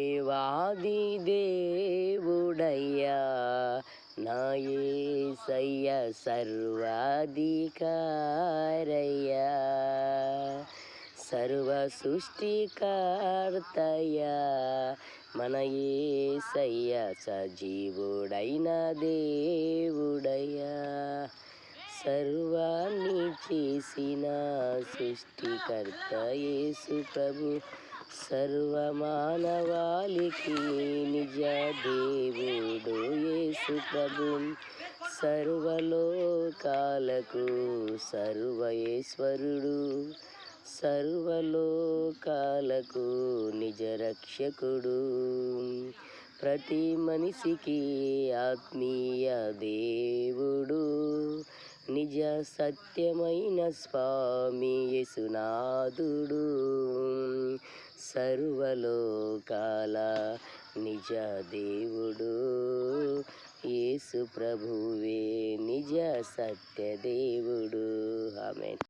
దేవాది దేవుడయ్యా. నా యేసయ్య సర్వాధికారయ్యా. సర్వ సృష్టికర్తయ్యా. మన యేసయ్య సజీవుడైన దేవుడయ్యా. సర్వాన్ని చేసిన సృష్టికర్త యేసు ప్రభు సర్వమానవాళికి నిజ దేవుడు యేసు ప్రభు. సర్వలోకాలకు సర్వేశ్వరుడు సర్వలోకాలకు నిజ రక్షకుడు ప్రతి మనిషికి ఆత్మీయ దేవుడు. నిజ సత్యమైన స్వామి యేసునాథుడు. సర్వలోకాల నిజ దేవుడు. యేసు ప్రభువే నిజ సత్య దేవుడు. ఆమె